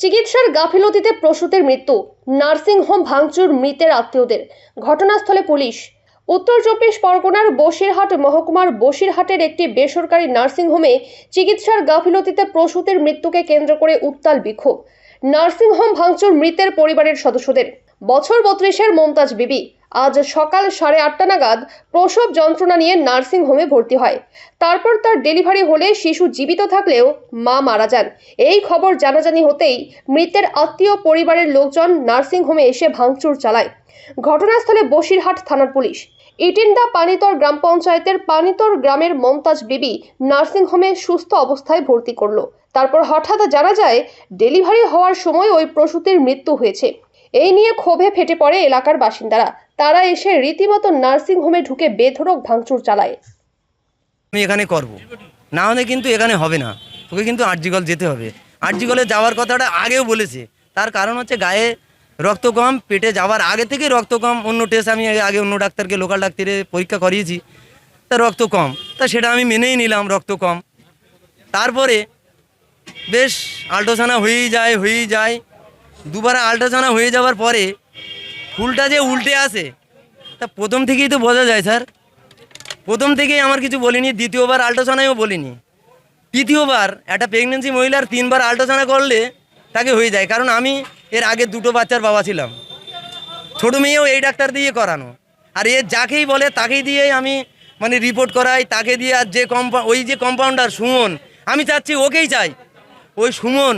চিকিৎসার গাফিলতিতে প্রসূতের মৃত্যু নার্সিংহোম ভাঙচুর মৃতের আত্মীয়দের। ঘটনাস্থলে পুলিশ। উত্তর চব্বিশ পরগনার বসিরহাট মহকুমার বসিরহাটের একটি বেসরকারি নার্সিংহোমে চিকিৎসার গাফিলতিতে প্রসূতের মৃত্যুকে কেন্দ্র করে উত্তাল বিক্ষোভ। নার্সিংহোম ভাঙচুর মৃতের পরিবারের সদস্যদের। বছর বত্রিশের মমতাজ বিবি। আজ সকাল সাড়ে আটটা নাগাদ প্রসব যন্ত্রণা নিয়ে নার্সিংহোমে ভর্তি হয়। তারপর তার ডেলিভারি হলে শিশু জীবিত থাকলেও মা মারা যান। এই খবর জানাজানি হতেই মৃতের আত্মীয় পরিবারের লোকজন নার্সিংহোমে এসে ভাঙচুর চালায়। ঘটনাস্থলে বসিরহাট থানার পুলিশ। ইটিন্ডা পানিতর গ্রাম পঞ্চায়েতের পানিতর গ্রামের মমতাজ বিবি নার্সিংহোমে সুস্থ অবস্থায় ভর্তি করল। তারপর হঠাৎ জানা যায়, ডেলিভারি হওয়ার সময় ওই প্রসূতির মৃত্যু হয়েছে। এই নিয়ে ক্ষোভে ফেটে পড়ে এলাকার বাসিন্দারা। তারা এসে রীতিমতো নার্সিংহোমে ঢুকে বেধড়ক ভাঙচুর চালায়। আমি এখানে করব। না হলে কিন্তু এখানে হবে না। তোকে কিন্তু আর্জিকল যেতে হবে। আর্জিকলে যাওয়ার কথাটা আগেও বলেছে। তার কারণ হচ্ছে গায়ে রক্ত কম পেটে যাওয়ার আগে থেকে রক্ত কম অন্য টেস্ট আমি আগে অন্য ডাক্তারকে লোকাল ডাক্তারে পরীক্ষা করিয়েছি। তা রক্ত কম তা সেটা আমি মেনেই নিলাম রক্ত কম তারপরে বেশ আল্ট্রাসানা হয়েই যায় হয়েই যায়। দুবার আল্ট্রাসানা হয়ে যাওয়ার পরে ফুলটা যে উল্টে আসে, তা প্রথম থেকেই তো বোঝা যায় স্যার। প্রথম থেকেই আমার কিছু বলিনি, দ্বিতীয়বার আল্ট্রাসানায়ও বলিনি। তৃতীয়বার একটা প্রেগনেন্সি মহিলার তিনবার আল্ট্রাসানা করলে তাকে হয়ে যায়, কারণ আমি এর আগে দুটো বাচ্চার বাবা ছিলাম। ছোটো মেয়েও এই ডাক্তার দিয়ে করানো। আর এ যাকেই বলে, তাকেই দিয়েই আমি মানে রিপোর্ট করাই, তাকে দিয়ে আর যে কম্পা ওই যে কম্পাউন্ডার সুমন, আমি চাচ্ছি ওকেই চাই। ওই সুমন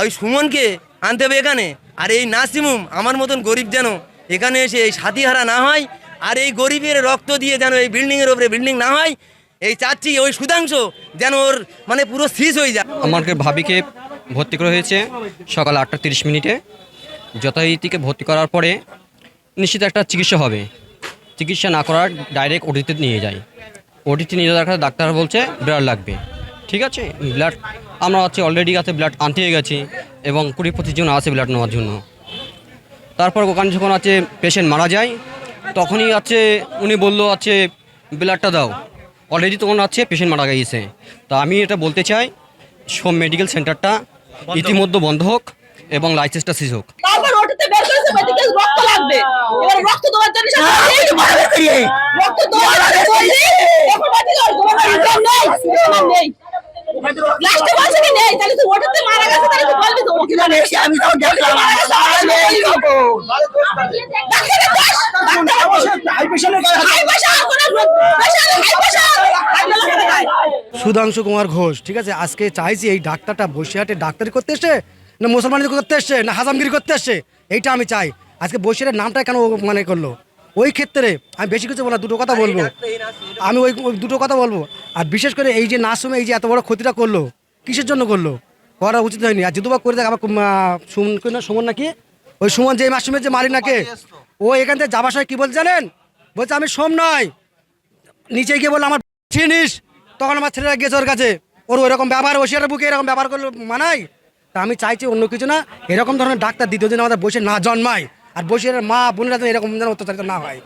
ওই সুমনকে আনতে হবে এখানে। আর এই নাসিমুম আমার মতন গরিব যেন এখানে এসে এই সাথীহারা না হয়, আর এই গরিবের রক্ত দিয়ে যেন এই বিল্ডিংয়ের ওপরে বিল্ডিং না হয়, এই চাচ্ছি ওই সুধাংশ যেন ওর মানে পুরো শেষ হয়ে যায়। আমাকে ভাবিকে ভর্তি করা হয়েছে সকাল আটটা তিরিশ মিনিটে। যথারীতিকে ভর্তি করার পরে নিশ্চিত একটা চিকিৎসা হবে। চিকিৎসা না করার ডাইরেক্ট ওটিতে নিয়ে যায়। ওটিতে নিয়ে যাওয়ার ডাক্তার বলছে ব্লাড লাগবে। ঠিক আছে? ব্লাড আমরা হচ্ছে অলরেডি আছে ব্লাড আনতে গেছি এবং কুড়ি পঁচিশ জন আছে ব্লাড নেওয়ার জন্য। তারপর ওখানে যখন আছে পেশেন্ট মারা যায় তখনই আছে উনি বলল আছে ব্লাডটা দাও। অলরেডি তখন আছে পেশেন্ট মারা গিয়েছে। তা আমি এটা বলতে চাই সোম মেডিকেল সেন্টারটা ইতিমধ্যে বন্ধ হোক এবং লাইসেন্সটা সিজ হোক। রক্ত লাগবে। এবার রক্ত দেওয়ার জন্য রক্ত দেওয়ার জন্য লাস্টে বলছে কি নেই তাহলে তুই ওটাতে মারা গেছে তাহলে তুই বলবি তো ও কিনা নেই আমি তো দেখলাম সুধাংশু কুমার ঘোষ ঠিক আছে? আজকে চাইছি এই ডাক্তারটা বসিরহাটে ডাক্তারি করতে এসছে না মুসলমানি করতে এসছে না হাজামগিরি করতে এসছে এইটা আমি চাই। আজকে বসিরহাটের নামটা কেন মানে করল? ওই ক্ষেত্রে আমি বেশি কিছু বলা দুটো কথা বলব। আমি ওই দুটো কথা বলব। আর বিশেষ করে এই যে নার্সিংহোমে এই যে এত বড় ক্ষতিটা করল কিসের জন্য করল? করা উচিত হয়নি। আর যদিও বা করে দেখ কুম- সুমন নাকি? ওই সুমন যে মাসুমের যে মালিক নাকি ও এখান থেকে যাবার সময় কি বলছে জানেন? বলছে আমি সোম নয়। নিচে গিয়ে বলল আমার চিনিস? তখন আমার ছেলেরা গেছে ওর কাছে। ওর ওইরকম ব্যবহার বসিয়ার বুকে এরকম ব্যবহার করলে মানাই তা আমি চাইছি অন্য কিছু না। এরকম ধরনের ডাক্তার দ্বিতীয় দিন আমাদের বসে না জন্মায়। আর বসিরের মা বোনেরা যেন এরকম যেন অত্যাচারিত না হয়।